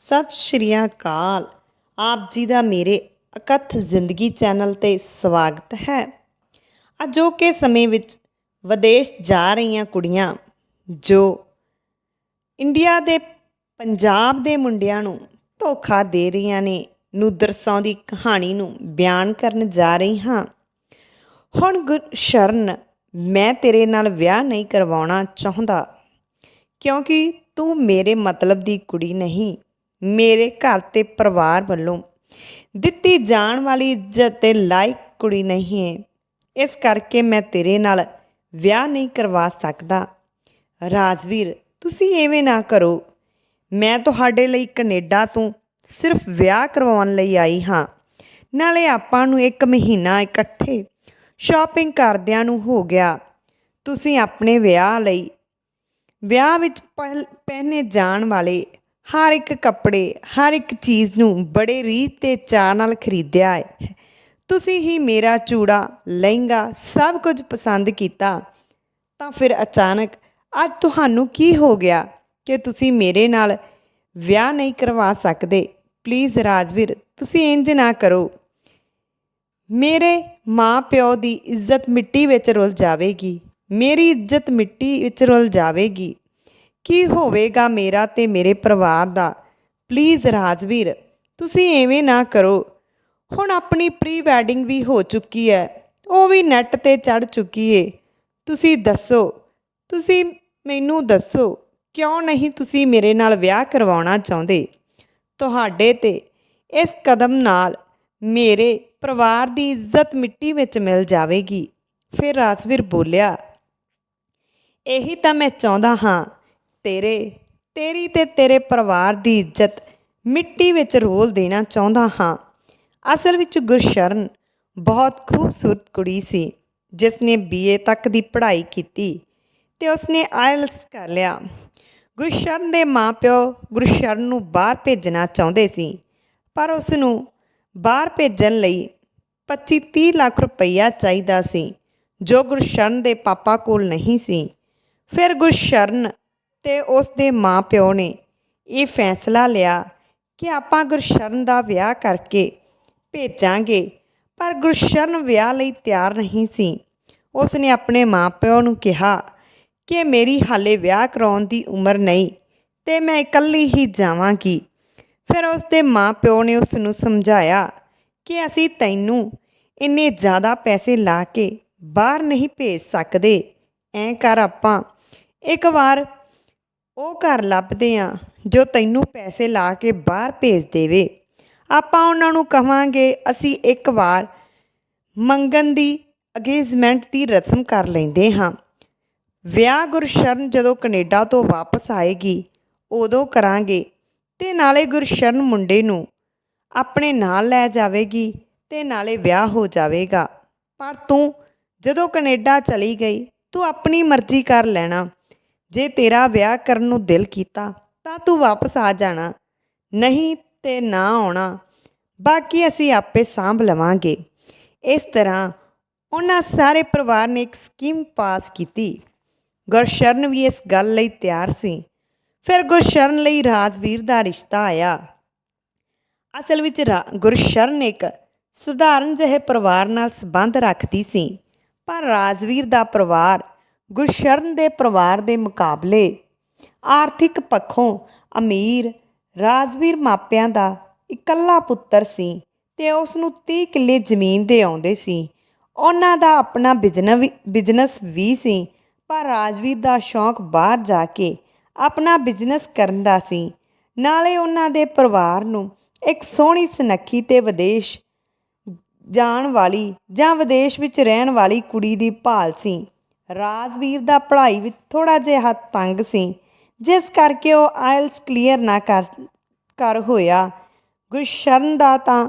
ਸਤਿ ਸ਼੍ਰੀ ਅਕਾਲ। ਆਪ ਜੀ ਦਾ ਮੇਰੇ ਅਕਥ ਜ਼ਿੰਦਗੀ ਚੈਨਲ ਤੇ ਸਵਾਗਤ ਹੈ। ਅਜੋਕੇ ਸਮੇਂ ਵਿੱਚ ਵਿਦੇਸ਼ ਜਾ ਰਹੀਆਂ ਕੁੜੀਆਂ ਜੋ ਇੰਡੀਆ ਦੇ ਪੰਜਾਬ ਦੇ ਮੁੰਡਿਆਂ ਨੂੰ ਧੋਖਾ ਦੇ ਰਹੀਆਂ ਨੇ, ਨੂੰ ਦਰਸਾਉਂਦੀ ਕਹਾਣੀ ਨੂੰ ਬਿਆਨ ਕਰਨ ਜਾ ਰਹੀ ਹਾਂ। ਹੁਣ ਗੁਰਸ਼ਰਨ, ਮੈਂ ਤੇਰੇ ਨਾਲ ਵਿਆਹ ਨਹੀਂ ਕਰਵਾਉਣਾ ਚਾਹੁੰਦਾ, ਕਿਉਂਕਿ ਤੂੰ ਮੇਰੇ ਮਤਲਬ ਦੀ ਕੁੜੀ ਨਹੀਂ। ਮੇਰੇ ਘਰ ਤੇ ਪਰਿਵਾਰ ਵੱਲੋਂ ਦਿੱਤੀ ਜਾਣ ਵਾਲੀ ਇੱਜ਼ਤ ਤੇ ਲਾਇਕ ਕੁੜੀ ਨਹੀਂ ਹੈ ਇਸ ਕਰਕੇ ਮੈਂ ਤੇਰੇ ਨਾਲ ਵਿਆਹ ਨਹੀਂ ਕਰਵਾ ਸਕਦਾ। ਰਾਜਵੀਰ, ਤੁਸੀਂ ਐਵੇਂ ਨਾ ਕਰੋ। ਮੈਂ ਤੁਹਾਡੇ ਲਈ ਕੈਨੇਡਾ ਤੋਂ ਸਿਰਫ ਵਿਆਹ ਕਰਵਾਉਣ ਲਈ ਆਈ ਹਾਂ। ਨਾਲੇ ਆਪਾਂ ਨੂੰ ਇੱਕ ਮਹੀਨਾ ਇਕੱਠੇ ਸ਼ਾਪਿੰਗ ਕਰਦਿਆਂ ਨੂੰ ਹੋ ਗਿਆ। ਤੁਸੀਂ ਆਪਣੇ ਵਿਆਹ ਲਈ, ਵਿਆਹ ਵਿੱਚ ਪਹਿ- ਪਹਿਨੇ ਜਾਣ ਵਾਲੇ ਹਰ ਇੱਕ ਕੱਪੜੇ, ਹਰ ਇੱਕ ਚੀਜ਼ ਨੂੰ ਬੜੇ ਰੀਝ ਤੇ ਚਾਅ ਨਾਲ ਖਰੀਦਿਆ ਹੈ। ਤੁਸੀਂ ਹੀ ਮੇਰਾ ਚੂੜਾ, ਲਹਿੰਗਾ ਸਭ ਕੁਝ ਪਸੰਦ ਕੀਤਾ, ਤਾਂ ਫਿਰ ਅਚਾਨਕ ਅੱਜ ਤੁਹਾਨੂੰ ਕੀ ਹੋ ਗਿਆ ਕਿ ਤੁਸੀਂ ਮੇਰੇ ਨਾਲ ਵਿਆਹ ਨਹੀਂ ਕਰਵਾ ਸਕਦੇ? ਪਲੀਜ਼ ਰਾਜਵੀਰ, ਤੁਸੀਂ ਇੰਜ ਨਾ ਕਰੋ। ਮੇਰੇ ਮਾਂ ਪਿਓ ਦੀ ਇੱਜ਼ਤ ਮਿੱਟੀ ਵਿੱਚ ਰੁਲ ਜਾਵੇਗੀ। ਮੇਰੀ ਇੱਜ਼ਤ ਮਿੱਟੀ ਵਿੱਚ ਰੁਲ ਜਾਵੇਗੀ। ਕੀ ਹੋਵੇਗਾ ਮੇਰਾ ਤੇ ਮੇਰੇ ਪਰਿਵਾਰ ਦਾ? ਪਲੀਜ਼ ਰਾਜਵੀਰ, ਤੁਸੀਂ ਐਵੇਂ ਨਾ ਕਰੋ। ਹੁਣ ਆਪਣੀ ਪ੍ਰੀ ਵੈਡਿੰਗ ਵੀ ਹੋ ਚੁੱਕੀ ਹੈ। ਉਹ ਵੀ ਨੈੱਟ ਤੇ ਚੜ ਚੁੱਕੀ ਏ। ਤੁਸੀਂ ਦੱਸੋ, ਤੁਸੀਂ ਮੈਨੂੰ ਦੱਸੋ, ਕਿਉਂ ਨਹੀਂ ਤੁਸੀਂ ਮੇਰੇ ਨਾਲ ਵਿਆਹ ਕਰਵਾਉਣਾ ਚਾਹੁੰਦੇ? ਤੁਹਾਡੇ ਤੇ ਇਸ ਕਦਮ ਨਾਲ ਮੇਰੇ ਪਰਿਵਾਰ ਦੀ ਇੱਜ਼ਤ ਮਿੱਟੀ ਵਿੱਚ ਮਿਲ ਜਾਵੇਗੀ। ਫਿਰ ਰਾਜਵੀਰ ਬੋਲਿਆ, ਇਹੀ ਤਾਂ ਮੈਂ ਚਾਹੁੰਦਾ ਹਾਂ ਤੇਰੇ, ਤੇਰੀ ਤੇ ਤੇਰੇ ਪਰਿਵਾਰ ਦੀ ਇੱਜ਼ਤ ਮਿੱਟੀ ਵਿੱਚ ਰੋਲ ਦੇਣਾ ਚਾਹੁੰਦਾ ਹਾਂ। ਅਸਲ ਵਿੱਚ ਗੁਰਸ਼ਰਨ ਬਹੁਤ ਖੂਬਸੂਰਤ ਕੁੜੀ ਸੀ ਜਿਸ ਨੇ ਬੀਏ ਤੱਕ ਦੀ ਪੜ੍ਹਾਈ ਕੀਤੀ ਤੇ ਉਸਨੇ ਆਇਲਸ ਕਰ ਲਿਆ। ਗੁਰਸ਼ਰਨ ਦੇ ਮਾਪਿਓ ਗੁਰਸ਼ਰਨ ਨੂੰ ਬਾਹਰ ਭੇਜਣਾ ਚਾਹੁੰਦੇ ਸੀ, ਪਰ ਉਸ ਨੂੰ ਬਾਹਰ ਭੇਜਣ ਲਈ 25-30 ਲੱਖ ਰੁਪਈਆ ਚਾਹੀਦਾ ਸੀ, ਜੋ ਗੁਰਸ਼ਰਨ ਦੇ ਪਾਪਾ ਕੋਲ ਨਹੀਂ ਸੀ। ਫਿਰ ਗੁਰਸ਼ਰਨ ਤੇ ਉਸ ਦੇ ਮਾਪਿਓ ਨੇ ਇਹ ਫੈਸਲਾ ਲਿਆ ਕਿ ਆਪਾਂ ਗੁਰਸ਼ਰਨ ਦਾ ਵਿਆਹ ਕਰਕੇ ਭੇਜਾਂਗੇ, ਪਰ ਗੁਰਸ਼ਰਨ ਵਿਆਹ ਲਈ ਤਿਆਰ ਨਹੀਂ ਸੀ। ਉਸ ਨੇ ਆਪਣੇ ਮਾਪਿਓ ਨੂੰ ਕਿਹਾ ਕਿ ਮੇਰੀ ਹਾਲੇ ਵਿਆਹ ਕਰਾਉਣ ਦੀ ਉਮਰ ਨਹੀਂ ਤੇ ਮੈਂ ਇਕੱਲੀ ਹੀ ਜਾਵਾਂਗੀ। ਫਿਰ ਉਸ ਦੇ ਮਾਪਿਓ ਨੇ ਉਸ ਨੂੰ ਸਮਝਾਇਆ ਕਿ ਅਸੀਂ ਤੈਨੂੰ ਇੰਨੇ ਜ਼ਿਆਦਾ ਪੈਸੇ ਲਾ ਕੇ ਬਾਹਰ ਨਹੀਂ ਭੇਜ ਸਕਦੇ। ਐਂ ਕਰ ਆਪਾਂ, ਇੱਕ ਵਾਰ ਉਹ ਘਰ ਲੱਭਦੇ ਆ ਜੋ ਤੈਨੂੰ ਪੈਸੇ ਲਾ ਕੇ ਬਾਹਰ ਭੇਜ ਦੇਵੇ। ਆਪਾਂ ਉਹਨਾਂ ਨੂੰ ਕਹਾਂਗੇ, ਅਸੀਂ ਇੱਕ ਵਾਰ ਮੰਗਣ ਦੀ ਅਗੇਜਮੈਂਟ ਦੀ ਰਸਮ ਕਰ ਲੈਂਦੇ ਹਾਂ। ਵਿਆਹ ਗੁਰਸ਼ਰਨ ਜਦੋਂ ਕੈਨੇਡਾ ਤੋਂ ਵਾਪਸ ਆਏਗੀ, ਉਦੋਂ ਕਰਾਂਗੇ ਤੇ ਨਾਲੇ ਗੁਰਸ਼ਰਨ ਮੁੰਡੇ ਨੂੰ ਆਪਣੇ ਨਾਲ ਲੈ ਜਾਵੇਗੀ ਤੇ ਨਾਲੇ ਵਿਆਹ ਹੋ ਜਾਵੇਗਾ। ਪਰ ਤੂੰ ਜਦੋਂ ਕੈਨੇਡਾ ਚਲੀ ਗਈ, ਤੂੰ ਆਪਣੀ ਮਰਜ਼ੀ ਕਰ ਲੈਣਾ। ਜੇ ਤੇਰਾ ਵਿਆਹ ਕਰਨ ਨੂੰ ਦਿਲ ਕੀਤਾ, ਤਾਂ ਤੂੰ ਵਾਪਸ ਆ ਜਾਣਾ। ਨਹੀਂ ਤੇ ਨਾ ਆਉਣਾ। ਬਾਕੀ ਅਸੀਂ ਆਪੇ ਸਾਂਭ ਲਵਾਂਗੇ। ਇਸ ਤਰ੍ਹਾਂ ਉਹਨਾਂ ਸਾਰੇ ਪਰਿਵਾਰ ਨੇ ਇੱਕ ਸਕੀਮ ਪਾਸ ਕੀਤੀ। ਗੁਰਸ਼ਰਨ ਵੀ ਇਸ ਗੱਲ ਲਈ ਤਿਆਰ ਸੀ। ਫਿਰ ਗੁਰਸ਼ਰਨ ਲਈ ਰਾਜਵੀਰ ਦਾ ਰਿਸ਼ਤਾ ਆਇਆ। ਅਸਲ ਵਿੱਚ ਰਾ- ਗੁਰਸ਼ਰਨ ਇੱਕ ਸਧਾਰਨ ਜਿਹੇ ਪਰਿਵਾਰ ਨਾਲ ਸੰਬੰਧ ਰੱਖਦੀ ਸੀ। ਪਰ ਰਾਜਵੀਰ ਦਾ ਪਰਿਵਾਰ ਗੁਰਸ਼ਰਨ ਦੇ ਪਰਿਵਾਰ ਦੇ ਮੁਕਾਬਲੇ ਆਰਥਿਕ ਪੱਖੋਂ ਅਮੀਰ ਰਾਜਵੀਰ ਮਾਪਿਆਂ ਦਾ ਇਕੱਲਾ ਪੁੱਤਰ ਸੀ ਤੇ ਉਸ ਨੂੰ 30 ਕਿੱਲੇ ਜ਼ਮੀਨ ਦੇ ਆਉਂਦੇ ਸੀ। ਉਹਨਾਂ ਦਾ ਆਪਣਾ ਬਿਜ਼ਨਸ ਬਿਜ਼ਨਸ ਵੀ ਸੀ, ਪਰ ਰਾਜਵੀਰ ਦਾ ਸ਼ੌਂਕ ਬਾਹਰ ਜਾ ਕੇ ਆਪਣਾ ਬਿਜ਼ਨਸ ਕਰਨ ਦਾ ਸੀ। ਨਾਲੇ ਉਹਨਾਂ ਦੇ ਪਰਿਵਾਰ ਨੂੰ ਇੱਕ ਸੋਹਣੀ ਸੁਨੱਖੀ ਤੇ ਵਿਦੇਸ਼ ਜਾਣ ਵਾਲੀ ਜਾਂ ਵਿਦੇਸ਼ ਵਿੱਚ ਰਹਿਣ ਵਾਲੀ ਕੁੜੀ ਦੀ ਭਾਲ ਸੀ। ਰਾਜਵੀਰ ਦਾ ਪੜ੍ਹਾਈ ਵਿੱਚ ਥੋੜਾ ਜਿਹਾ ਤੰਗ ਸੀ, ਜਿਸ ਕਰਕੇ ਉਹ ਆਇਲਸ ਕਲੀਅਰ ਨਾ ਕਰ ਕਰ ਹੋਇਆ। ਗੁਰਸ਼ਰਨ ਦਾ ਤਾਂ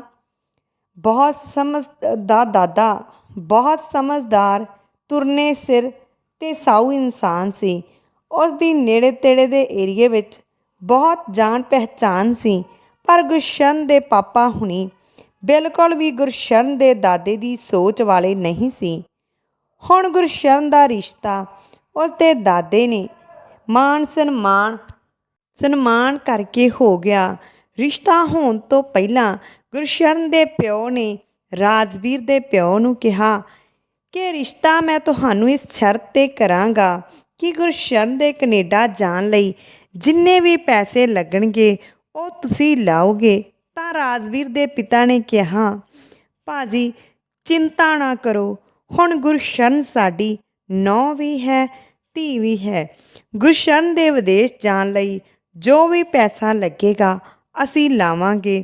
ਬਹੁਤ ਸਮਝ, ਦਾ ਦਾਦਾ, ਬਹੁਤ ਸਮਝਦਾਰ, ਤੁਰਨੇ ਸਿਰ ਤੇ ਸਾਊ ਇਨਸਾਨ ਸੀ। ਉਸ ਦੀ ਨੇੜੇ ਤੇੜੇ ਦੇ ਏਰੀਏ ਵਿੱਚ ਬਹੁਤ ਜਾਣ ਪਹਿਚਾਨ ਸੀ, ਪਰ ਗੁਰਸ਼ਰਨ ਦੇ ਪਾਪਾ ਹੁਣੀ ਬਿਲਕੁਲ ਵੀ ਗੁਰਸ਼ਰਨ ਦੇ ਦਾਦੇ ਦੀ ਸੋਚ ਵਾਲੇ ਨਹੀਂ ਸੀ। ਹੁਣ ਗੁਰਸ਼ਰਨ ਦਾ ਰਿਸ਼ਤਾ, ਉਸ ਦੇ ਦਾਦੇ ਨੇ ਮਾਣ ਸਨਮਾਨ ਸਨਮਾਨ ਕਰਕੇ ਹੋ ਗਿਆ। ਰਿਸ਼ਤਾ ਹੋਣ ਤੋਂ ਪਹਿਲਾਂ ਗੁਰਸ਼ਰਨ ਦੇ ਪਿਓ ਨੇ ਰਾਜਵੀਰ ਦੇ ਪਿਓ ਨੂੰ ਕਿਹਾ ਕਿ ਰਿਸ਼ਤਾ ਮੈਂ ਤੁਹਾਨੂੰ ਇਸ ਸ਼ਰਤ ਤੇ ਕਰਾਂਗਾ ਕਿ ਗੁਰਸ਼ਰਨ ਦੇ ਕੈਨੇਡਾ ਜਾਣ ਲਈ ਜਿੰਨੇ ਵੀ ਪੈਸੇ ਲੱਗਣਗੇ, ਉਹ ਤੁਸੀਂ ਲਾਓਗੇ। ਤਾਂ ਰਾਜਵੀਰ ਦੇ ਪਿਤਾ ਨੇ ਕਿਹਾ, ਭਾਜੀ, ਚਿੰਤਾ ਨਾ ਕਰੋ ਹੁਣ ਗੁਰਸ਼ਰਨ ਸਾਡੀ ਨੌ ਵੀ ਹੈ ਧੀ ਵੀ ਹੈ। ਗੁਰਸ਼ਰਨ ਦੇ ਵਿਦੇਸ਼ ਜਾਣ ਲਈ ਜੋ ਵੀ ਪੈਸਾ ਲੱਗੇਗਾ, ਅਸੀਂ ਲਾਵਾਂਗੇ।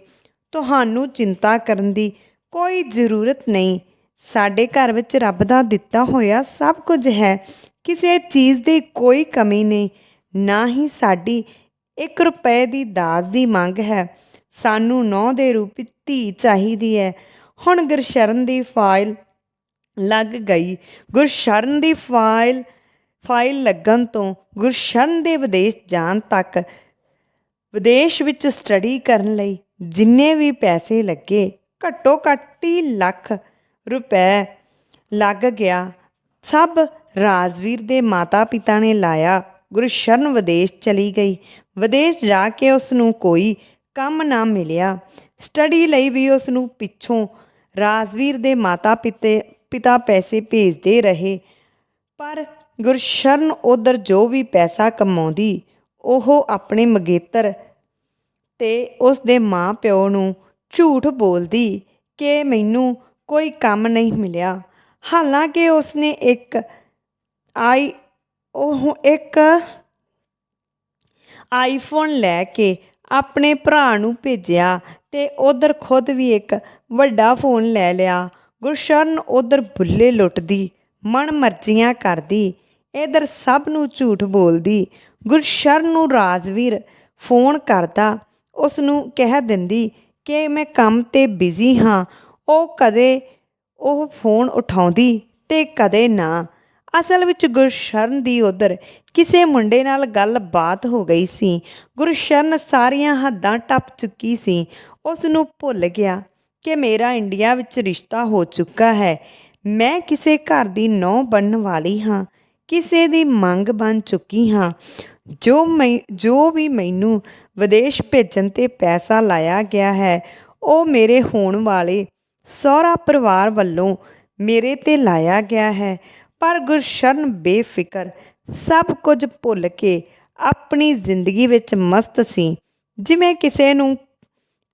ਤੁਹਾਨੂੰ ਚਿੰਤਾ ਕਰਨ ਦੀ ਕੋਈ ਜ਼ਰੂਰਤ ਨਹੀਂ। ਸਾਡੇ ਘਰ ਵਿੱਚ ਰੱਬ ਦਾ ਦਿੱਤਾ ਹੋਇਆ ਸਭ ਕੁਝ ਹੈ। ਕਿਸੇ ਚੀਜ਼ ਦੀ ਕੋਈ ਕਮੀ ਨਹੀਂ। ਨਾ ਹੀ ਸਾਡੀ 1 ਰੁਪਏ ਦੀ ਦਾਜ ਦੀ ਮੰਗ ਹੈ। ਸਾਨੂੰ ਨੌ ਦੇ ਰੂਪ ਵਿੱਚ ਧੀ ਚਾਹੀਦੀ ਹੈ। ਹੁਣ ਗੁਰਸ਼ਰਨ ਦੀ ਫਾਈਲ ਲੱਗ ਗਈ। ਗੁਰਸ਼ਰਨ ਦੀ ਫਾਈਲ ਫਾਈਲ ਲੱਗਣ ਤੋਂ ਗੁਰਸ਼ਰਨ ਦੇ ਵਿਦੇਸ਼ ਜਾਣ ਤੱਕ ਵਿਦੇਸ਼ ਵਿੱਚ ਸਟੱਡੀ ਕਰਨ ਲਈ ਜਿੰਨੇ ਵੀ ਪੈਸੇ ਲੱਗੇ, ਘੱਟੋ ਘੱਟ 30 ਲੱਖ ਰੁਪਏ ਲੱਗ ਗਿਆ। ਸਭ ਰਾਜਵੀਰ ਦੇ ਮਾਤਾ ਪਿਤਾ ਨੇ ਲਾਇਆ। ਗੁਰਸ਼ਰਨ ਵਿਦੇਸ਼ ਚਲੀ ਗਈ। ਵਿਦੇਸ਼ ਜਾ ਕੇ ਉਸ ਨੂੰ ਕੋਈ ਕੰਮ ਨਾ ਮਿਲਿਆ। ਸਟੱਡੀ ਲਈ ਵੀ ਉਸ ਨੂੰ ਪਿੱਛੋਂ ਰਾਜਵੀਰ ਦੇ ਮਾਤਾ ਪਿਤੇ ਪਿਤਾ ਪੈਸੇ ਭੇਜਦੇ ਰਹੇ, ਪਰ ਗੁਰਸ਼ਰਨ ਉਧਰ ਜੋ ਵੀ ਪੈਸਾ ਕਮਾਉਂਦੀ, ਉਹ ਆਪਣੇ ਮਗੇਤਰ ਤੇ ਉਸ ਦੇ ਮਾਂ ਪਿਓ ਨੂੰ ਝੂਠ ਬੋਲਦੀ ਕਿ ਮੈਨੂੰ ਕੋਈ ਕੰਮ ਨਹੀਂ ਮਿਲਿਆ। ਹਾਲਾਂਕਿ ਉਸਨੇ ਇੱਕ ਆਈ, ਉਹ ਇੱਕ ਆਈਫੋਨ ਲੈ ਕੇ ਆਪਣੇ ਭਰਾ ਨੂੰ ਭੇਜਿਆ ਤੇ ਉਧਰ ਖੁਦ ਵੀ ਇੱਕ ਵੱਡਾ ਫੋਨ ਲੈ ਲਿਆ। ਗੁਰਸ਼ਰਨ ਉਧਰ ਬੁੱਲੇ ਲੁੱਟਦੀ, ਮਨ ਮਰਜ਼ੀਆਂ ਕਰਦੀ, ਇਧਰ ਸਭ ਨੂੰ ਝੂਠ ਬੋਲਦੀ। ਗੁਰਸ਼ਰਨ ਨੂੰ ਰਾਜਵੀਰ ਫੋਨ ਕਰਦਾ ਉਸ ਨੂੰ ਕਹਿ ਦਿੰਦੀ ਕਿ ਮੈਂ ਕੰਮ ਤੇ ਬਿਜ਼ੀ ਹਾਂ, ਉਹ ਕਦੇ ਉਹ ਫੋਨ ਉਠਾਉਂਦੀ ਤੇ ਕਦੇ ਨਾ। ਅਸਲ ਵਿੱਚ ਗੁਰਸ਼ਰਨ ਦੀ ਉਧਰ ਕਿਸੇ ਮੁੰਡੇ ਨਾਲ ਗੱਲਬਾਤ ਹੋ ਗਈ ਸੀ। ਗੁਰਸ਼ਰਨ ਸਾਰੀਆਂ ਹੱਦਾਂ ਟੱਪ ਚੁੱਕੀ ਸੀ। ਉਸ ਨੂੰ ਭੁੱਲ ਗਿਆ। ਕਿ ਮੇਰਾ ਇੰਡੀਆ ਵਿੱਚ ਰਿਸ਼ਤਾ ਹੋ ਚੁੱਕਾ ਹੈ। ਮੈਂ ਕਿਸੇ ਘਰ ਦੀ ਨੌ ਬਣਨ ਵਾਲੀ ਹਾਂ, ਕਿਸੇ ਦੀ ਮੰਗ ਬਣ ਚੁੱਕੀ ਹਾਂ। ਜੋ ਮੈਂ ਜੋ ਵੀ ਮੈਨੂੰ ਵਿਦੇਸ਼ ਭੇਜਣ ਤੇ ਪੈਸਾ ਲਾਇਆ ਗਿਆ ਹੈ, ਉਹ ਮੇਰੇ ਹੋਣ ਵਾਲੇ ਸਹੁਰਾ ਪਰਿਵਾਰ ਵੱਲੋਂ ਮੇਰੇ ਤੇ ਲਾਇਆ ਗਿਆ ਹੈ। ਪਰ ਗੁਰਸ਼ਰਨ ਬੇਫਿਕਰ, ਸਭ ਕੁਝ ਭੁੱਲ ਕੇ ਆਪਣੀ ਜ਼ਿੰਦਗੀ ਵਿੱਚ ਮਸਤ ਸੀ। ਜਿਵੇਂ ਕਿਸੇ ਨੂੰ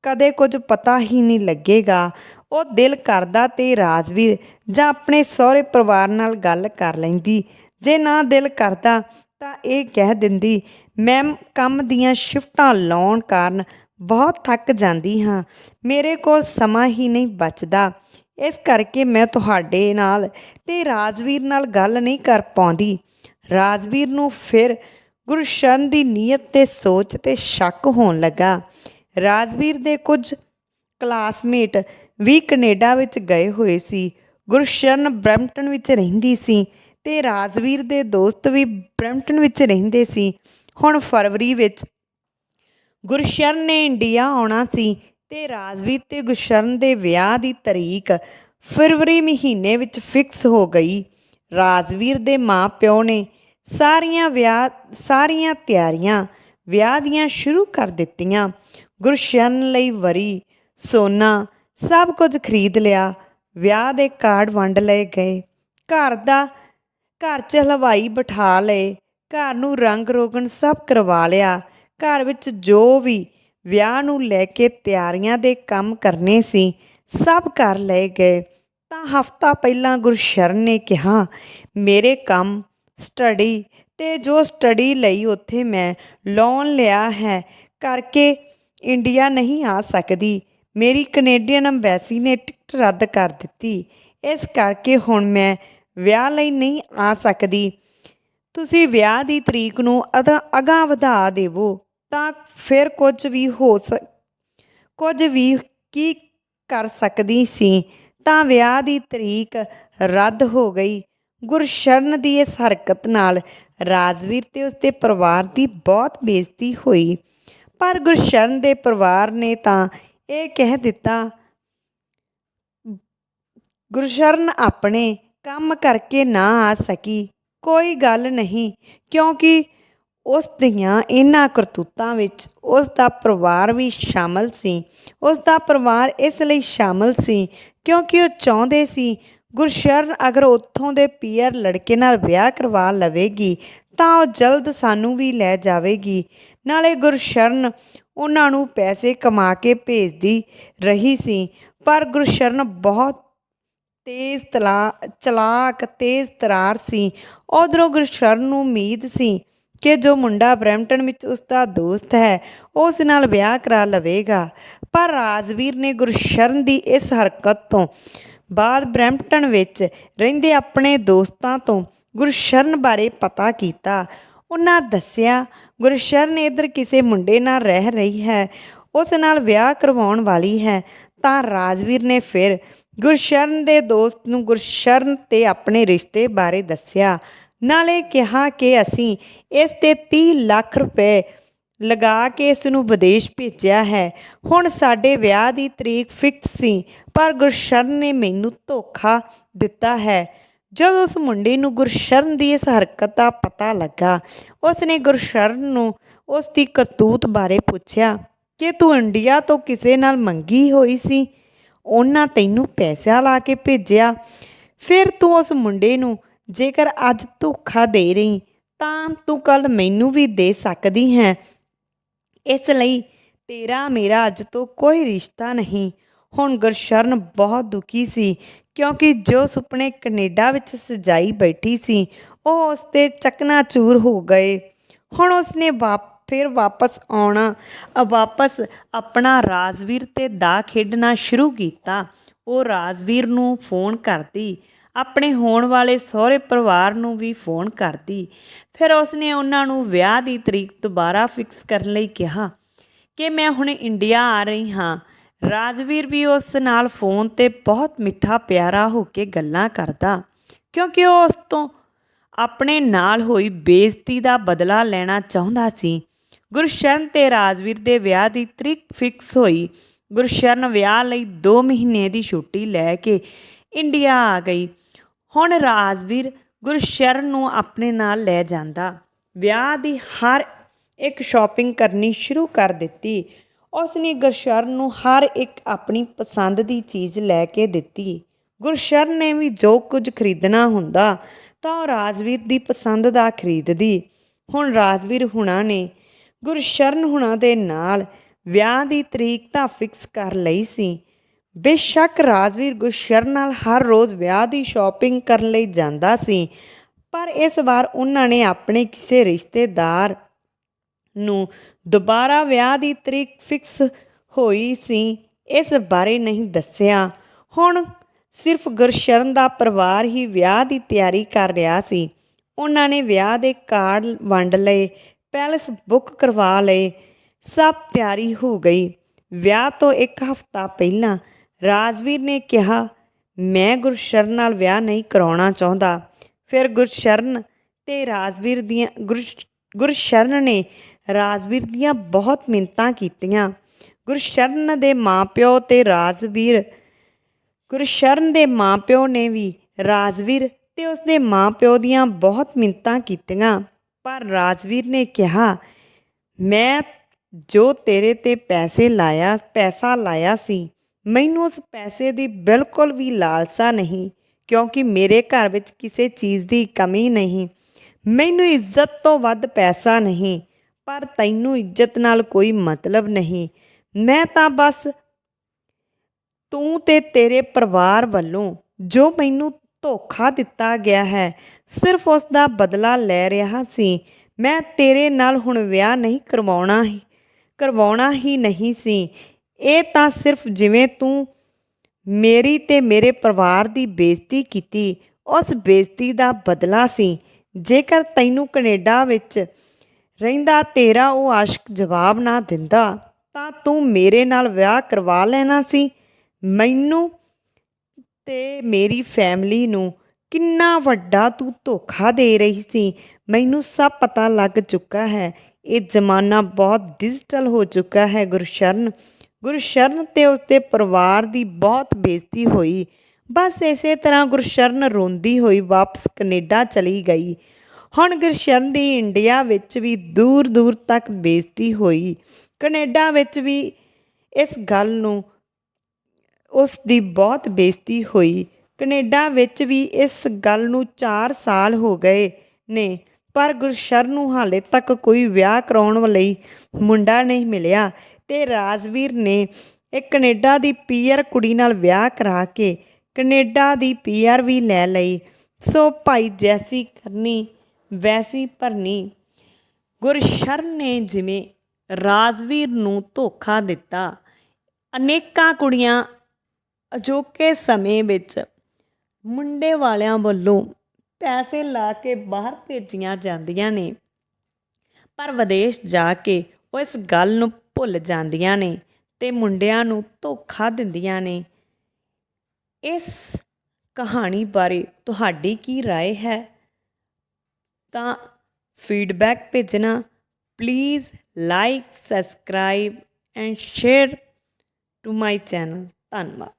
ਕਦੇ ਕੁਝ ਪਤਾ ਹੀ ਨਹੀਂ ਲੱਗੇਗਾ। ਉਹ ਦਿਲ ਕਰਦਾ ਤੇ ਰਾਜਵੀਰ ਜਾਂ ਆਪਣੇ ਸਹੁਰੇ ਪਰਿਵਾਰ ਨਾਲ ਗੱਲ ਕਰ ਲੈਂਦੀ। ਜੇ ਨਾ ਦਿਲ ਕਰਦਾ ਤਾਂ ਇਹ ਕਹਿ ਦਿੰਦੀ ਮੈਂ ਕੰਮ ਦੀਆਂ ਸ਼ਿਫਟਾਂ ਲਾਉਣ ਕਾਰਨ ਬਹੁਤ ਥੱਕ ਜਾਂਦੀ ਹਾਂ। ਮੇਰੇ ਕੋਲ ਸਮਾਂ ਹੀ ਨਹੀਂ ਬਚਦਾ। ਇਸ ਕਰਕੇ ਮੈਂ ਤੁਹਾਡੇ ਨਾਲ ਤੇ ਰਾਜਵੀਰ ਨਾਲ ਗੱਲ ਨਹੀਂ ਕਰ ਪਾਉਂਦੀ। ਰਾਜਵੀਰ ਨੂੰ ਫਿਰ ਗੁਰਸ਼ਰਨ ਦੀ ਨੀਅਤ ਤੇ ਸੋਚ ਤੇ ਸ਼ੱਕ ਹੋਣ ਲੱਗਾ। ਰਾਜਵੀਰ ਦੇ ਕੁਝ ਕਲਾਸਮੇਟ ਵੀ ਕੈਨੇਡਾ ਵਿੱਚ ਗਏ ਹੋਏ ਸੀ। ਗੁਰਸ਼ਰਨ ਬ੍ਰੈਂਪਟਨ ਵਿੱਚ ਰਹਿੰਦੀ ਸੀ ਤੇ ਰਾਜਵੀਰ ਦੇ ਦੋਸਤ ਵੀ ਬ੍ਰੈਂਪਟਨ ਵਿੱਚ ਰਹਿੰਦੇ ਸੀ। ਹੁਣ ਫਰਵਰੀ ਵਿੱਚ ਗੁਰਸ਼ਰਨ ਨੇ ਇੰਡੀਆ ਆਉਣਾ ਸੀ ਤੇ ਰਾਜਵੀਰ ਤੇ ਗੁਰਸ਼ਰਨ ਦੇ ਵਿਆਹ ਦੀ ਤਰੀਕ ਫਰਵਰੀ ਮਹੀਨੇ ਵਿੱਚ ਫਿਕਸ ਹੋ ਗਈ। ਰਾਜਵੀਰ ਦੇ ਮਾਪਿਓ ਨੇ ਸਾਰੀਆਂ ਵਿਆਹ ਸਾਰੀਆਂ ਤਿਆਰੀਆਂ ਵਿਆਹ ਦੀਆਂ ਸ਼ੁਰੂ ਕਰ ਦਿੱਤੀਆਂ। ਗੁਰਸ਼ਰਨ ਲਈ ਵਰੀ, ਸੋਨਾ, ਸਭ ਕੁਝ ਖਰੀਦ ਲਿਆ, ਵਿਆਹ ਦੇ ਕਾਰਡ ਵੰਡ ਲਏ ਗਏ, ਘਰ ਦਾ, ਘਰ 'ਚ ਹਲਵਾਈ ਬਿਠਾ ਲਏ, ਘਰ ਨੂੰ ਰੰਗ ਰੋਗਨ ਸਭ ਕਰਵਾ ਲਿਆ, ਘਰ ਵਿੱਚ ਜੋ ਵੀ ਵਿਆਹ ਨੂੰ ਲੈ ਕੇ ਤਿਆਰੀਆਂ ਦੇ ਕੰਮ ਕਰਨੇ ਸੀ, ਸਭ ਕਰ ਲਏ ਗਏ। ਤਾਂ ਹਫਤਾ ਪਹਿਲਾਂ ਗੁਰਸ਼ਰਨ ਨੇ ਕਿਹਾ, ਮੇਰੇ ਕੰਮ, ਸਟੱਡੀ ਤੇ ਜੋ ਸਟੱਡੀ ਲਈ ਉੱਥੇ ਮੈਂ ਲੋਨ ਲਿਆ ਹੈ, ਕਰਕੇ ਇੰਡੀਆ ਨਹੀਂ ਆ ਸਕਦੀ। ਮੇਰੀ ਕੈਨੇਡੀਅਨ ਅੰਬੈਸੀ ਨੇ ਟਿਕਟ ਰੱਦ ਕਰ ਦਿੱਤੀ। ਇਸ ਕਰਕੇ ਹੁਣ ਮੈਂ ਵਿਆਹ ਲਈ ਨਹੀਂ ਆ ਸਕਦੀ। ਤੁਸੀਂ ਵਿਆਹ ਦੀ ਤਰੀਕ ਨੂੰ ਅਦਾ ਅਗਾਂਹ ਵਧਾ ਦੇਵੋ ਤਾਂ ਫਿਰ ਕੁਝ ਵੀ ਹੋ ਸਕ ਕੁਝ ਵੀ ਕੀ ਕਰ ਸਕਦੀ ਸੀ। ਤਾਂ ਵਿਆਹ ਦੀ ਤਰੀਕ ਰੱਦ ਹੋ ਗਈ। ਗੁਰਸ਼ਰਨ ਦੀ ਇਸ ਹਰਕਤ ਨਾਲ ਰਾਜਵੀਰ ਤੇ ਉਸਦੇ ਪਰਿਵਾਰ ਦੀ ਬਹੁਤ ਬੇਇੱਜ਼ਤੀ ਹੋਈ। ਪਰ ਗੁਰਸ਼ਰਨ ਦੇ ਪਰਿਵਾਰ ਨੇ ਤਾਂ ਇਹ ਕਹਿ ਦਿੱਤਾ, ਗੁਰਸ਼ਰਨ ਆਪਣੇ ਕੰਮ ਕਰਕੇ ਨਾ ਆ ਸਕੀ, ਕੋਈ ਗੱਲ ਨਹੀਂ, ਕਿਉਂਕਿ ਉਸ ਦੀਆਂ ਇਹਨਾਂ ਕਰਤੂਤਾਂ ਵਿੱਚ ਉਸ ਦਾ ਪਰਿਵਾਰ ਵੀ ਸ਼ਾਮਲ ਸੀ। ਉਸ ਦਾ ਪਰਿਵਾਰ ਇਸ ਲਈ ਸ਼ਾਮਲ ਸੀ ਕਿਉਂਕਿ ਉਹ ਚਾਹੁੰਦੇ ਸੀ, ਗੁਰਸ਼ਰਨ ਅਗਰ ਉੱਥੋਂ ਦੇ ਪੀਅਰ ਲੜਕੇ ਨਾਲ ਵਿਆਹ ਕਰਵਾ ਲਵੇਗੀ, ਤਾਂ ਉਹ ਜਲਦ ਸਾਨੂੰ ਵੀ ਲੈ ਜਾਵੇਗੀ। ਨਾਲੇ ਗੁਰਸ਼ਰਨ ਉਹਨਾਂ ਨੂੰ ਪੈਸੇ ਕਮਾ ਕੇ ਭੇਜਦੀ ਰਹੀ ਸੀ, ਪਰ ਗੁਰਸ਼ਰਨ ਬਹੁਤ ਤੇਜ਼ ਤਲਾ, ਚਲਾਕ, ਤੇਜ਼ ਤਰਾਰ ਸੀ। ਉਧਰੋਂ ਗੁਰਸ਼ਰਨ ਨੂੰ ਉਮੀਦ ਸੀ ਕਿ ਜੋ ਮੁੰਡਾ ਬਰੈਂਪਟਨ ਵਿੱਚ ਉਸ ਦਾ ਦੋਸਤ ਹੈ ਉਸ ਨਾਲ ਵਿਆਹ ਕਰਾ ਲਵੇਗਾ। ਪਰ ਰਾਜਵੀਰ ਨੇ ਗੁਰਸ਼ਰਨ ਦੀ ਇਸ ਹਰਕਤ ਤੋਂ ਬਾਅਦ ਬਰੈਂਪਟਨ ਵਿੱਚ ਰਹਿੰਦੇ ਆਪਣੇ ਦੋਸਤਾਂ ਤੋਂ ਗੁਰਸ਼ਰਨ ਬਾਰੇ ਪਤਾ ਕੀਤਾ। ਉਹਨਾਂ ਦੱਸਿਆ ਗੁਰਸ਼ਰਨ ਇੱਧਰ ਕਿਸੇ ਮੁੰਡੇ ਨਾਲ ਰਹਿ ਰਹੀ ਹੈ, ਉਸ ਨਾਲ ਵਿਆਹ ਕਰਵਾਉਣ ਵਾਲੀ ਹੈ, ਤਾਂ ਰਾਜਵੀਰ ਨੇ ਫਿਰ ਗੁਰਸ਼ਰਨ ਦੇ ਦੋਸਤ ਨੂੰ ਗੁਰਸ਼ਰਨ ਤੇ ਆਪਣੇ ਰਿਸ਼ਤੇ ਬਾਰੇ ਦੱਸਿਆ। ਨਾਲੇ ਕਿਹਾ ਕਿ ਅਸੀਂ ਇਸ ਤੇ 30 ਲੱਖ ਰੁਪਏ ਲਗਾ ਕੇ ਇਸ ਨੂੰ ਵਿਦੇਸ਼ ਭੇਜਿਆ ਹੈ। ਹੁਣ ਸਾਡੇ ਵਿਆਹ ਦੀ ਤਰੀਕ ਫਿਕਸ ਸੀ, ਪਰ ਗੁਰਸ਼ਰਨ ਨੇ ਮੈਨੂੰ ਧੋਖਾ ਦਿੱਤਾ ਹੈ। ਜਦੋਂ ਉਸ ਮੁੰਡੇ ਨੂੰ ਗੁਰਸ਼ਰਨ ਦੀ ਇਸ ਹਰਕਤ ਦਾ ਪਤਾ ਲੱਗਾ ਉਸ ਨੇ ਗੁਰਸ਼ਰਨ ਨੂੰ ਉਸ ਦੀ ਕਰਤੂਤ ਬਾਰੇ ਪੁੱਛਿਆ, ਕਿ ਤੂੰ ਇੰਡੀਆ ਤੋਂ ਕਿਸੇ ਨਾਲ ਮੰਗੀ ਹੋਈ ਸੀ? ਉਹਨਾਂ ਤੈਨੂੰ ਪੈਸਾ ਲਾ ਕੇ ਭੇਜਿਆ। ਫਿਰ ਤੂੰ ਉਸ ਮੁੰਡੇ ਨੂੰ ਜੇਕਰ ਅੱਜ ਧੋਖਾ ਦੇ ਰਹੀ, ਤਾਂ ਤੂੰ ਕੱਲ ਮੈਨੂੰ ਵੀ ਦੇ ਸਕਦੀ ਹੈ। ਇਸ ਲਈ ਤੇਰਾ ਮੇਰਾ ਅੱਜ ਤੋਂ ਕੋਈ ਰਿਸ਼ਤਾ ਨਹੀਂ। ਹੁਣ ਗੁਰਸ਼ਰਨ ਬਹੁਤ ਦੁਖੀ ਸੀ, ਕਿਉਂਕਿ ਜੋ ਸੁਪਨੇ ਕੈਨੇਡਾ ਵਿੱਚ ਸਜਾਈ ਬੈਠੀ ਸੀ, ਉਹ ਉਸ ਤੇ ਚਕਨਾਚੂਰ ਹੋ ਗਏ। ਹੁਣ ਉਸਨੇ ਵਾਪ, ਫਿਰ ਵਾਪਸ ਆਉਣਾ ਵਾਪਸ ਆਪਣਾ ਰਾਜਵੀਰ ਤੇ ਦਾ ਖੇਡਣਾ ਸ਼ੁਰੂ ਕੀਤਾ। ਉਹ ਰਾਜਵੀਰ ਨੂੰ ਫੋਨ ਕਰਦੀ, ਆਪਣੇ ਹੋਣ ਵਾਲੇ ਸਹੁਰੇ ਪਰਿਵਾਰ ਨੂੰ ਵੀ ਫੋਨ ਕਰਦੀ। ਫਿਰ ਉਸਨੇ ਉਹਨਾਂ ਨੂੰ ਵਿਆਹ ਦੀ ਤਰੀਕ ਦੁਬਾਰਾ ਫਿਕਸ ਕਰਨ ਲਈ ਕਿਹਾ ਕਿ ਮੈਂ ਹੁਣ ਇੰਡੀਆ ਆ ਰਹੀ ਹਾਂ। ਰਾਜਵੀਰ ਵੀ ਉਸ ਨਾਲ ਫੋਨ ਤੇ ਬਹੁਤ ਮਿੱਠਾ, ਪਿਆਰਾ ਹੋ ਕੇ ਗੱਲਾਂ ਕਰਦਾ, ਕਿਉਂਕਿ ਉਹ ਉਸ ਤੋਂ ਆਪਣੇ ਨਾਲ ਹੋਈ ਬੇਇੱਜ਼ਤੀ ਦਾ ਬਦਲਾ ਲੈਣਾ ਚਾਹੁੰਦਾ ਸੀ। ਗੁਰਸ਼ਰਨ ਤੇ ਰਾਜਵੀਰ ਦੇ ਵਿਆਹ ਦੀ ਤਰੀਕ ਫਿਕਸ ਹੋਈ। ਗੁਰਸ਼ਰਨ ਵਿਆਹ ਲਈ 2 ਮਹੀਨੇ ਦੀ ਛੁੱਟੀ ਲੈ ਕੇ ਇੰਡੀਆ ਆ ਗਈ। ਹੁਣ ਰਾਜਵੀਰ ਗੁਰਸ਼ਰਨ ਨੂੰ ਆਪਣੇ ਨਾਲ ਲੈ ਜਾਂਦਾ। ਵਿਆਹ ਦੀ ਹਰ ਇੱਕ ਸ਼ਾਪਿੰਗ ਕਰਨੀ ਸ਼ੁਰੂ ਕਰ ਦਿੱਤੀ। ਉਸ ਨੇ ਗੁਰਸ਼ਰਨ ਨੂੰ ਹਰ ਇੱਕ ਆਪਣੀ ਪਸੰਦ ਦੀ ਚੀਜ਼ ਲੈ ਕੇ ਦਿੱਤੀ। ਗੁਰਸ਼ਰਨ ਨੇ ਵੀ ਜੋ ਕੁਝ ਖਰੀਦਣਾ ਹੁੰਦਾ, ਤਾਂ ਉਹ ਰਾਜਵੀਰ ਦੀ ਪਸੰਦ ਦਾ ਖਰੀਦਦੀ। ਹੁਣ ਰਾਜਵੀਰ ਹੁਣਾਂ ਨੇ ਗੁਰਸ਼ਰਨ ਹੁਣਾਂ ਦੇ ਨਾਲ ਵਿਆਹ ਦੀ ਤਰੀਕ ਤਾਂ ਫਿਕਸ ਕਰ ਲਈ ਸੀ। ਬੇਸ਼ੱਕ ਰਾਜਵੀਰ ਗੁਰਸ਼ਰਨ ਨਾਲ ਹਰ ਰੋਜ਼ ਵਿਆਹ ਦੀ ਸ਼ਾਪਿੰਗ ਕਰਨ ਲਈ ਜਾਂਦਾ ਸੀ, ਪਰ ਇਸ ਵਾਰ ਉਹਨਾਂ ਨੇ ਆਪਣੇ ਕਿਸੇ ਰਿਸ਼ਤੇਦਾਰ ਨੂੰ ਦੁਬਾਰਾ ਵਿਆਹ ਦੀ ਤਰੀਕ ਫਿਕਸ ਹੋਈ ਸੀ, ਇਸ ਬਾਰੇ ਨਹੀਂ ਦੱਸਿਆ। ਹੁਣ ਸਿਰਫ ਗੁਰਸ਼ਰਨ ਦਾ ਪਰਿਵਾਰ ਹੀ ਵਿਆਹ ਦੀ ਤਿਆਰੀ ਕਰ ਰਿਹਾ ਸੀ। ਉਹਨਾਂ ਨੇ ਵਿਆਹ ਦੇ ਕਾਰਡ ਵੰਡ ਲਏ, ਪੈਲਸ ਬੁੱਕ ਕਰਵਾ ਲਏ, ਸਭ ਤਿਆਰੀ ਹੋ ਗਈ। ਵਿਆਹ ਤੋਂ ਇੱਕ ਹਫ਼ਤਾ ਪਹਿਲਾਂ ਰਾਜਵੀਰ ਨੇ ਕਿਹਾ, ਮੈਂ ਗੁਰਸ਼ਰਨ ਨਾਲ ਵਿਆਹ ਨਹੀਂ ਕਰਾਉਣਾ ਚਾਹੁੰਦਾ। ਫਿਰ ਗੁਰਸ਼ਰਨ ਤੇ ਰਾਜਵੀਰ ਦੀਆਂ ਗੁਰਸ਼- ਗੁਰਸ਼ਰਨ ਨੇ ਰਾਜਵੀਰ ਦੀਆਂ ਬਹੁਤ ਮਿੰਨਤਾਂ ਕੀਤੀਆਂ। ਗੁਰਸ਼ਰਨ ਦੇ ਮਾਪਿਓ ਤੇ ਰਾਜਵੀਰ, ਗੁਰਸ਼ਰਨ ਦੇ ਮਾਪਿਓ ਨੇ ਵੀ ਰਾਜਵੀਰ ਤੇ ਉਸਦੇ ਮਾਪਿਓ ਦੀਆਂ ਬਹੁਤ ਮਿੰਨਤਾਂ ਕੀਤੀਆਂ। ਪਰ ਰਾਜਵੀਰ ਨੇ ਕਿਹਾ, ਮੈਂ ਜੋ ਤੇਰੇ ਤੇ ਪੈਸੇ ਲਾਇਆ, ਪੈਸਾ ਲਾਇਆ ਸੀ, ਮੈਨੂੰ ਉਸ ਪੈਸੇ ਦੀ ਬਿਲਕੁਲ ਵੀ ਲਾਲਸਾ ਨਹੀਂ, ਕਿਉਂਕਿ ਮੇਰੇ ਘਰ ਵਿੱਚ ਕਿਸੇ ਚੀਜ਼ ਦੀ ਕਮੀ ਨਹੀਂ। ਮੈਨੂੰ ਇੱਜ਼ਤ ਤੋਂ ਵੱਧ ਪੈਸਾ ਨਹੀਂ। ਪਰ ਤੈਨੂੰ ਇੱਜ਼ਤ ਨਾਲ ਕੋਈ ਮਤਲਬ ਨਹੀਂ। ਮੈਂ ਤਾਂ ਬਸ ਤੂੰ ਤੇ ਤੇਰੇ ਪਰਿਵਾਰ ਵੱਲੋਂ ਜੋ ਮੈਨੂੰ ਧੋਖਾ ਦਿੱਤਾ ਗਿਆ ਹੈ, ਸਿਰਫ ਉਸ ਦਾ ਬਦਲਾ ਲੈ ਰਿਹਾ ਸੀ। ਮੈਂ ਤੇਰੇ ਨਾਲ ਹੁਣ ਵਿਆਹ ਨਹੀਂ ਕਰਵਾਉਣਾ ਹੀ ਕਰਵਾਉਣਾ ਹੀ ਨਹੀਂ ਸੀ। ਇਹ ਤਾਂ ਸਿਰਫ ਜਿਵੇਂ ਤੂੰ ਮੇਰੀ ਤੇ ਮੇਰੇ ਪਰਿਵਾਰ ਦੀ ਬੇਇੱਜ਼ਤੀ ਕੀਤੀ, ਉਸ ਬੇਇੱਜ਼ਤੀ ਦਾ ਬਦਲਾ ਸੀ। ਜੇਕਰ ਤੈਨੂੰ ਕੈਨੇਡਾ ਵਿੱਚ ਰਹਿੰਦਾ, ਤੇਰਾ ਉਹ ਆਸ਼ਕ ਜਵਾਬ ਨਾ ਦਿੰਦਾ, ਤਾਂ ਤੂੰ ਮੇਰੇ ਨਾਲ ਵਿਆਹ ਕਰਵਾ ਲੈਣਾ ਸੀ। ਮੈਨੂੰ ਤੇ ਮੇਰੀ ਫੈਮਲੀ ਨੂੰ ਕਿੰਨਾ ਵੱਡਾ ਤੂੰ ਧੋਖਾ ਦੇ ਰਹੀ ਸੀ। ਮੈਨੂੰ ਸਭ ਪਤਾ ਲੱਗ ਚੁੱਕਾ ਹੈ। ਇਹ ਜ਼ਮਾਨਾ ਬਹੁਤ ਡਿਜੀਟਲ ਹੋ ਚੁੱਕਾ ਹੈ, ਗੁਰਸ਼ਰਨ। ਗੁਰਸ਼ਰਨ ਤੇ ਉਸਦੇ ਪਰਿਵਾਰ ਦੀ ਬਹੁਤ ਬੇਇੱਜ਼ਤੀ ਹੋਈ। ਬਸ ਇਸੇ ਤਰ੍ਹਾਂ ਗੁਰਸ਼ਰਨ ਰੋਂਦੀ ਹੋਈ ਵਾਪਸ ਕੈਨੇਡਾ ਚਲੀ ਗਈ। ਹੁਣ ਗੁਰਸ਼ਰਨ ਦੀ ਇੰਡੀਆ ਵਿੱਚ ਵੀ ਦੂਰ ਦੂਰ ਤੱਕ ਬੇਇੱਜ਼ਤੀ ਹੋਈ। ਕੈਨੇਡਾ ਵਿੱਚ ਵੀ ਇਸ ਗੱਲ ਨੂੰ, ਉਸ ਦੀ ਬਹੁਤ ਬੇਇੱਜ਼ਤੀ ਹੋਈ। ਕੈਨੇਡਾ ਵਿੱਚ ਵੀ ਇਸ ਗੱਲ ਨੂੰ 4 ਸਾਲ ਹੋ ਗਏ ਨੇ, ਪਰ ਗੁਰਸ਼ਰਨ ਨੂੰ ਹਾਲੇ ਤੱਕ ਕੋਈ ਵਿਆਹ ਕਰਾਉਣ ਲਈ ਮੁੰਡਾ ਨਹੀਂ ਮਿਲਿਆ ਤੇ ਰਾਜਵੀਰ ਨੇ ਇੱਕ ਕੈਨੇਡਾ ਦੀ ਪੀਆਰ ਕੁੜੀ ਨਾਲ ਵਿਆਹ ਕਰਾ ਕੇ ਕੈਨੇਡਾ ਦੀ ਪੀਆਰ ਵੀ ਲੈ ਲਈ। ਸੋ ਭਾਈ ਜੈਸੀ ਕਰਨੀ ਵੈਸੀ ਭਰਨੀ ਗੁਰਸ਼ਰਨ ਨੇ ਜਿਵੇਂ ਰਾਜਵੀਰ ਨੂੰ ਧੋਖਾ ਦਿੱਤਾ ਅਨੇਕਾਂ ਕੁੜੀਆਂ ਅਜੋਕੇ ਸਮੇਂ ਵਿੱਚ ਮੁੰਡੇ ਵਾਲਿਆਂ ਵੱਲੋਂ ਪੈਸੇ ਲਾ ਕੇ ਬਾਹਰ ਭੇਜੀਆਂ ਜਾਂਦੀਆਂ ਨੇ ਪਰ ਵਿਦੇਸ਼ ਜਾ ਕੇ ਉਹ ਇਸ ਗੱਲ ਨੂੰ ਭੁੱਲ ਜਾਂਦੀਆਂ ਨੇ ਤੇ ਮੁੰਡਿਆਂ ਨੂੰ ਧੋਖਾ ਦਿੰਦੀਆਂ ਨੇ ਇਸ ਕਹਾਣੀ ਬਾਰੇ ਤੁਹਾਡੀ ਕੀ رائے ਹੈ ਤਾਂ ਫੀਡਬੈਕ ਭੇਜਣਾ। Please like subscribe and share to my channel ਧੰਨਵਾਦ।